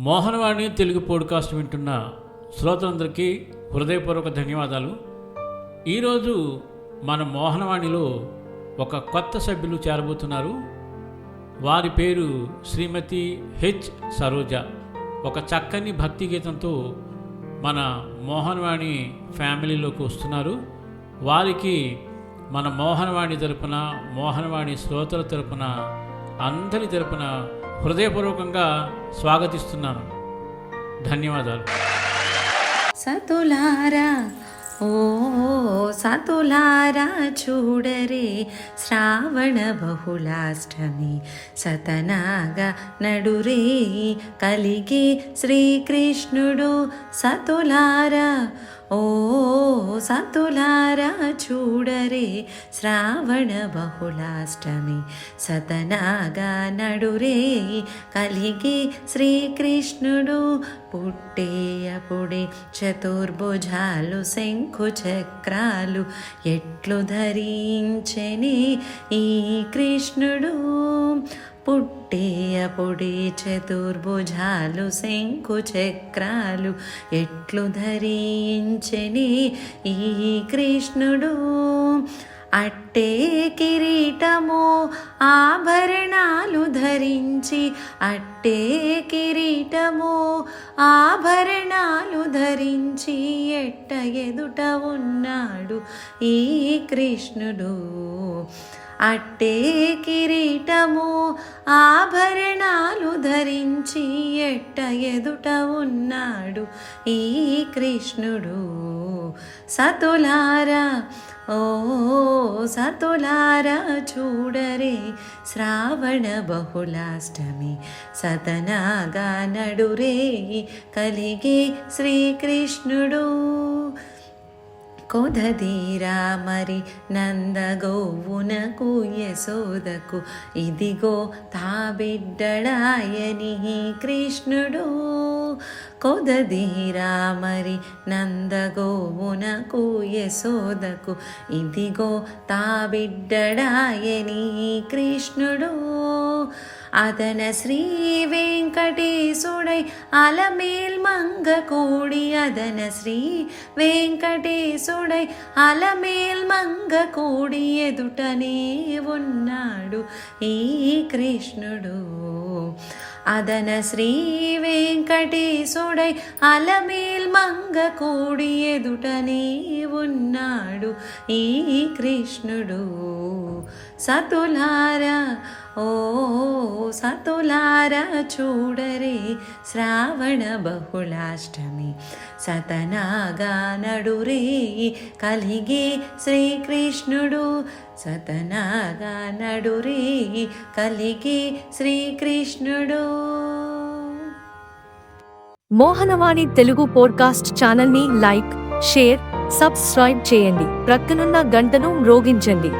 Mohanavani Telugu podcast వింటున్న శ్రోతలందరికీ హృదయపూర్వక ధన్యవాదాలు. ఈరోజు మన మోహనవాణిలో ఒక కొత్త సభ్యులు చేరబోతున్నారు. వారి పేరు శ్రీమతి హెచ్ సరోజ. ఒక చక్కని భక్తి గీతంతో మన మోహనవాణి ఫ్యామిలీలోకి వస్తున్నారు. వారికి మన మోహనవాణి తరపున మోహనవాణి శ్రోతల తరపున అందరి తరపున హృదయపూర్వకంగా స్వాగతిస్తున్నాను. ధన్యవాదాలు. సతులారా ఓ సతులారా చూడరే శ్రావణ బహుళాష్టమి. సతనాగ నడురే కలిగే శ్రీకృష్ణుడు సతులారా ఓ సతులారా చూడరే శ్రావణ బహుళాష్టమి. సతనాగా నడురే కలిగి శ్రీకృష్ణుడు పుట్టే అప్పుడే చతుర్భుజాలు శంఖు చక్రాలు ఎట్లు ధరించని ఈ కృష్ణుడు. పుట్టేయపుడే చతుర్భుజాలు శంకు చక్రాలు ఎట్లు ధరించని ఈ కృష్ణుడు. అట్టే కిరీటము ఆభరణాలు ధరించి అట్టే కిరీటము ఆభరణాలు ధరించి ఎట్ట ఎదుట ఉన్నాడు ఈ కృష్ణుడు. అట్టే కిరీటము ఆభరణాలు ధరించి ఎట్ట ఎదుట ఉన్నాడు ఈ కృష్ణుడు. సతులారా ఓ సతులారా చూడరే శ్రావణ బహుళాష్టమి. సతనాగా నడురే కలిగే శ్రీకృష్ణుడు. కొదదీరా మరి నందగోవునకు యశోదకు ఇదిగో తా బిడ్డడాయని కృష్ణుడు. కొదదీరా మరి నందగోవునకు యశోదకు. ఇదిగో తాబిడ్డడాయని కృష్ణుడు. అతన శ్రీ వెంకటేశుడై అలమేల్ మంగ కూడి అదన శ్రీ వెంకటేశుడై అలమేల్ మంగ కూడి ఎదుటనే ఉన్నాడు ఈ కృష్ణుడు. అదన శ్రీ వెంకటేశుడై అలమేల్ మంగ కూడి ఎదుటనే ఉన్నాడు ఈ కృష్ణుడు సతులారా ఓ సతులార చూడరే శ్రావణ బహుళాష్టమి. సతనాగా నడురే కలిగే శ్రీకృష్ణుడు. సతనాగా నడురే కలిగే శ్రీకృష్ణుడు. మోహనవాణి తెలుగు పోడ్కాస్ట్ ఛానల్ని లైక్ షేర్ సబ్స్క్రైబ్ చేయండి. ప్రక్కనున్న గంటను మ్రోగించండి.